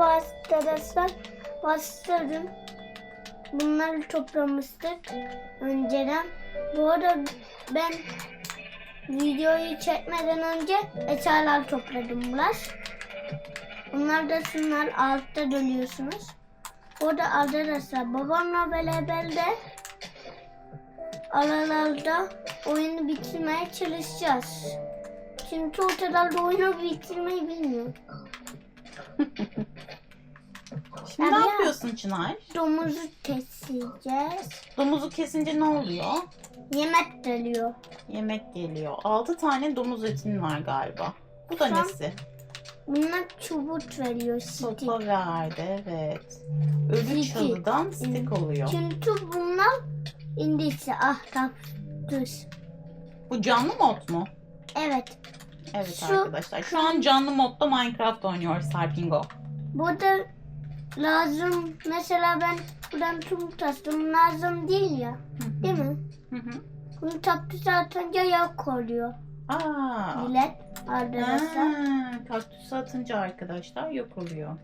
Arkadaşlar başladım. Bunları toplamıştık önceden. Bu arada ben videoyu çekmeden önce eşyalar topladım. Bunlar da şunlar altta dönüyorsunuz. Orada arkadaşlar babamla beraber de aralarda oyunu bitirmeye çalışacağız. Çünkü ortalarda oyunu bitirmeyi bilmiyor. Şimdi Tabii ne ya. yapıyorsun Çınar? Domuzu keseceğiz. Domuzu kesince ne oluyor? Yemek geliyor. Yemek geliyor. 6 tane domuz etin var galiba. Bu da an- nesi? Bunlar çubuk veriyor. Sopa verdi evet. Ölü Stick. çalıdan stick oluyor. Çünkü bunlar indisi ah kaktüs. Bu canlı mod mu? Evet. Evet Şu- arkadaşlar. Şu an canlı modda Minecraft oynuyor Serpingo. Burada lazım mesela ben buradan çubuk taşıdım lazım değil ya. Değil mi? Bunu kaktüse atınca yok oluyor. Aa. Millet arkadaşlar. Ha, kaktüse atınca arkadaşlar yok oluyor.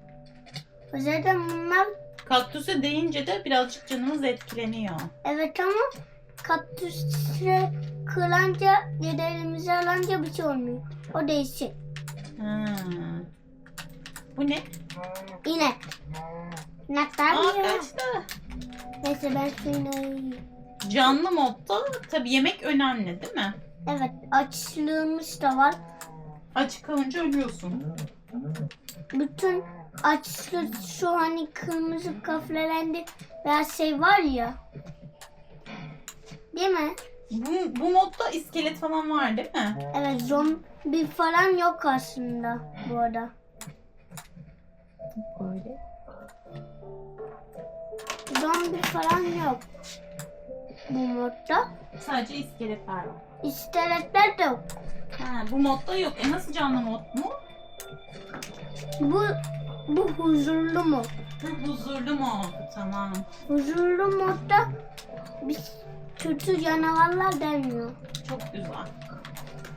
Zaten bunlar Kaktüse değince de birazcık canımız etkileniyor. evet ama kaktüse kırınca ya da elimize alınca bir şey olmuyor. O değişik. Bu ne? İnek. İnekler Aa ya. kaçtı. Neyse ben suyunu Canlı modda tabii yemek önemli değil mi? Evet açlığımız da var. Aç kalınca ölüyorsun. Bütün açlık şu hani kırmızı kafelendi veya şey var ya. Değil mi? Bu, bu modda iskelet falan var değil mi? Evet zombi falan yok aslında bu arada. Böyle. Zombi falan yok bu modda. Sadece iskeletler var. İskeletler de yok. Ha, bu modda yok. E nasıl canlı mod mu? Bu bu huzurlu mod. Ha, huzurlu mod. Tamam. Huzurlu modda biz kötü canavarlar demiyor. Çok güzel.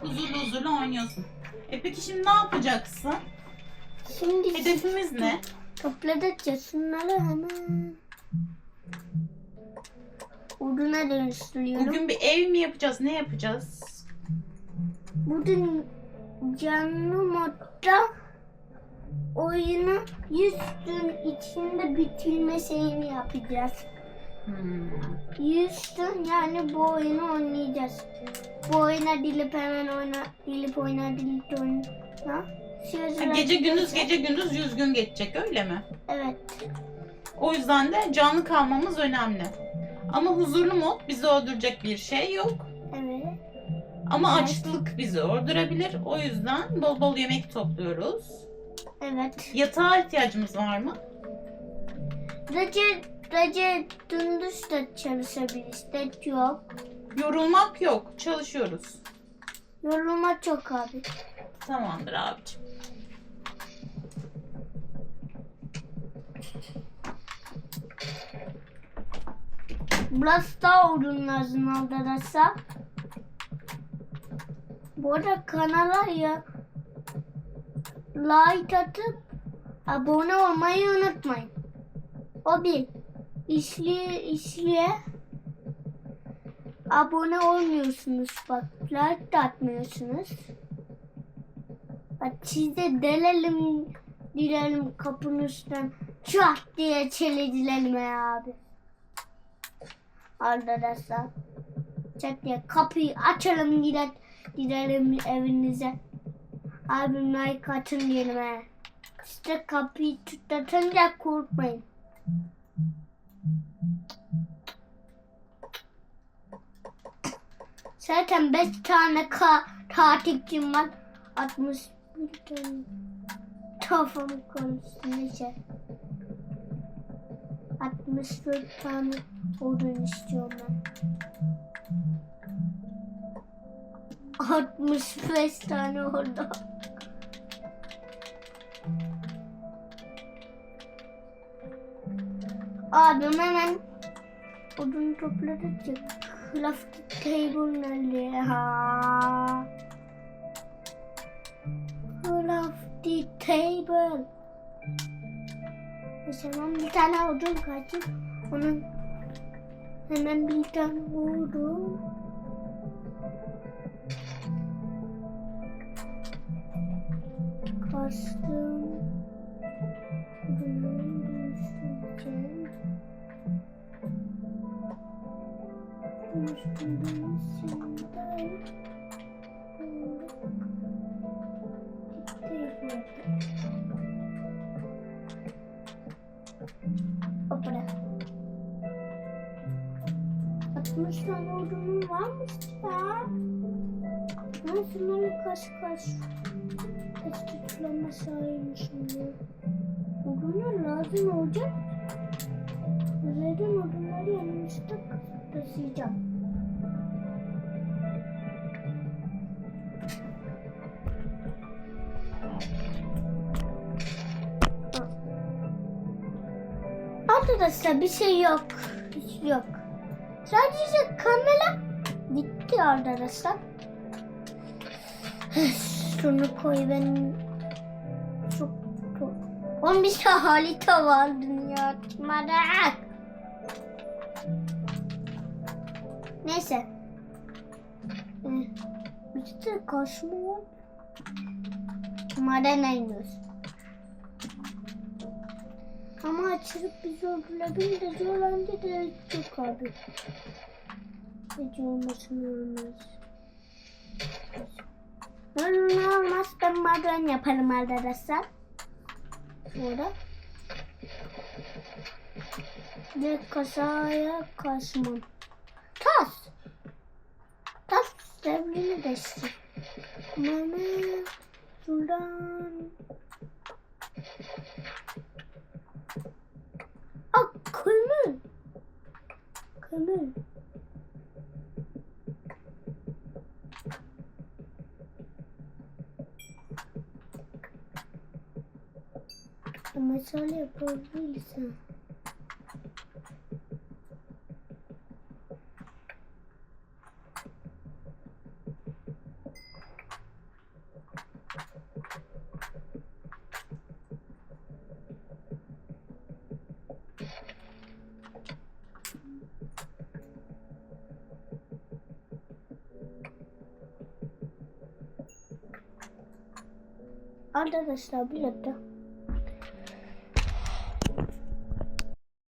Huzurlu huzurlu oynuyorsun. E peki şimdi ne yapacaksın? Şimdi Hedefimiz ne? topladıkça şunları hemen oduna dönüştürüyorum. Bugün bir ev mi yapacağız? Ne yapacağız? Bugün canlı modda oyunu 100 gün içinde bitirme şeyini yapacağız. Hmm. 100 gün yani bu oyunu oynayacağız. Bu oyuna dilip hemen oyna, dilip oyna, dilip oyna. Ha, gece gündüz gece gündüz 100 gün geçecek öyle mi? Evet. O yüzden de canlı kalmamız önemli. Ama huzurlu mod bizi öldürecek bir şey yok. Evet. Ama Evet. açlık bizi öldürebilir. O yüzden bol bol yemek topluyoruz. Evet. Yatağa ihtiyacımız var mı? Gece, gece gündüz de çalışabiliriz. De yok. Yorulmak yok. Çalışıyoruz. Yorulma çok abi. Tamamdır abicim. Biraz daha odun lazım arkadaşlar. Bu arada kanala ya like atıp abone olmayı unutmayın. O bir. İşliye, işliye abone olmuyorsunuz bak. Like de atmıyorsunuz. Bak siz de delelim dilelim kapının üstten çat diye çele dilelim ya abi. Arkadaşlar. Çat diye kapıyı açalım gidelim, gidelim evinize. Abim like atın diyelim he. İşte kapıyı tutatınca korkmayın. Zaten 5 tane ka takipçim var. 61 tane. Kafam konuştu neyse. 64 tane odun istiyorum ben. 65 tane orada. Abim hemen odun topladıkça crafting table nerede ha? Crafting table. Mesela bir tane odun kaçıp onun hemen bir tane. Şimdi. Hoppa. 60 tane odunum varmış ya. Ben şunları kaç kaç kaç tutlama saymışım ya. Odunlar lazım olacak. Zaten odunları yanlışlıkla taşıyacağım. Arkadaşlar bir şey yok. Hiç yok. Sadece kamera gitti arkadaşlar. Şunu koy ben çok çok. Onun bir şey harita var dünya merak. Neyse. Ee, İşte kaşma var. Maden iniyoruz. Ama açılıp bizi öldürebilir de bence de yok abi. Hiç olmasın olmaz. Ne ne olmaz ben maden yaparım arkadaşlar. Sonra. Bir kasaya kasmam. Tas. Tas sevgili desin. Mama şuradan. Mesele yapabilirsin. Arkadaşlar bir dakika.